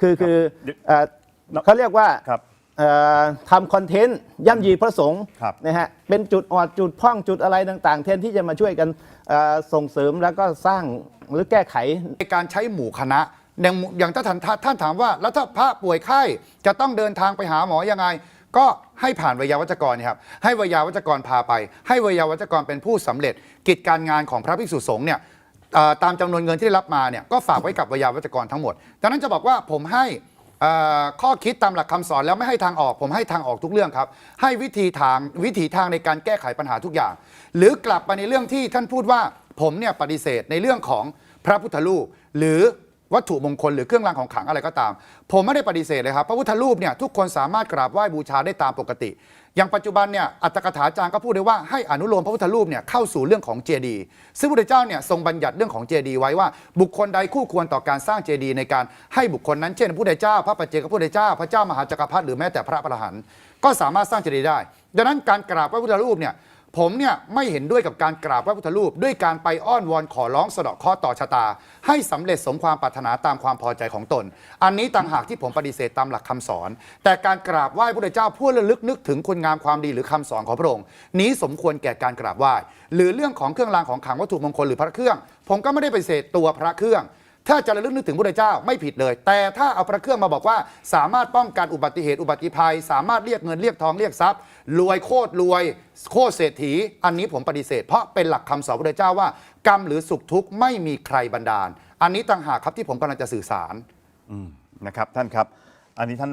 คือคือเดี๋ยวเอ่อเขาเรียกว่าครับเอ่อทำคอนเทนต์ย่ำยีพระสงฆ์ครับ นะฮะเป็นจุดอ่อนจุดพร่องจุดอะไรต่างๆแทนที่จะมาช่วยกันเอ่อส่งเสริมแล้วก็สร้างหรือแก้ไข ในการใช้หมู่คณะอย่างอย่างถ้าท่านท่านถามว่า แล้วถ้าพระป่วยไข้จะต้องเดินทางไปหาหมอยังไง ก็ให้ผ่านวิยาวัจกรเนี่ยครับให้วิยาวัจกรพาไป ให้วิยาวัจกรเป็นผู้สำเร็จ กิจการงานของพระภิกษุสงฆ์เนี่ย เอ่อตามจำนวนเงินที่ได้รับมาเนี่ยก็ฝากไว้กับวิยาวัจกรทั้งหมดดังนั้นจะบอกว่าผมให้เอ่อข้อคิดตามหลักคำสอนแล้วไม่ให้ทางออก ผมให้ทางออกทุกเรื่องครับ ให้วิธีทางวิถีทางในการแก้ไขปัญหาทุกอย่าง หรือกลับไปในเรื่องที่ท่านพูดว่าผมเนี่ยปฏิเสธในเรื่องของพระพุทธรูปหรือ วัตถุมงคลหรือเครื่องรางของขลังอะไรก็ตาม ผมไม่ได้ปฏิเสธเลยครับพระพุทธรูปเนี่ยทุกคนสามารถกราบไหว้บูชาได้ตามปกติ อย่างปัจจุบันเนี่ยอัตถกถาจารย์ก็พูดได้ว่าให้อนุโลมพระพุทธรูปเนี่ยเข้าสู่เรื่องของเจดีย์ซึ่งพระพุทธเจ้าเนี่ยทรงบัญญัติเรื่องของเจดีย์ไว้ว่าบุคคลใดคู่ควรต่อการสร้างเจดีย์ในการให้บุคคลนั้นเช่นพระพุทธเจ้า พระปัจเจกพระพุทธเจ้า พระเจ้ามหาจักรพรรดิหรือแม้แต่พระอรหันต์ก็สามารถสร้างเจดีย์ได้ ดังนั้นการกราบพระพุทธรูปเนี่ย ผมเนี่ยไม่เห็นด้วยกับการกราบพระพุทธรูป ด้วยการไปอ้อนวอนขอร้องสะเดาะเคราะห์ต่อชะตา ให้สำเร็จสมความปรารถนาตามความพอใจของตน อันนี้ต่างหากที่ผมปฏิเสธตามหลักคำสอน แต่การกราบไหว้พระเจ้าเพื่อระลึกนึกถึงคุณงามความดีหรือคำสอนของพระองค์นี้สมควรแก่การกราบไหว้หรือเรื่องของเครื่องรางของขลังวัตถุมงคลหรือพระเครื่อง ผมก็ไม่ได้ปฏิเสธตัวพระเครื่อง ถ้าจะระลึกนึกถึงพระเจ้าไม่ผิดเลย แต่ถ้าเอาพระเครื่องมาบอกว่า สามารถป้องกันอุบัติเหตุอุบัติภัย สามารถเรียกเงินเรียกทองเรียกทรัพย์รวยโคตรรวย โคตรเศรษฐี อันนี้ผมปฏิเสธ เพราะเป็นหลักคำสอนพระเจ้าว่า กรรมหรือสุขทุกข์ไม่มีใครบันดาล อันนี้ต่างหากครับที่ผมกำลังจะสื่อสารนะครับท่านครับ อันนี้ท่าน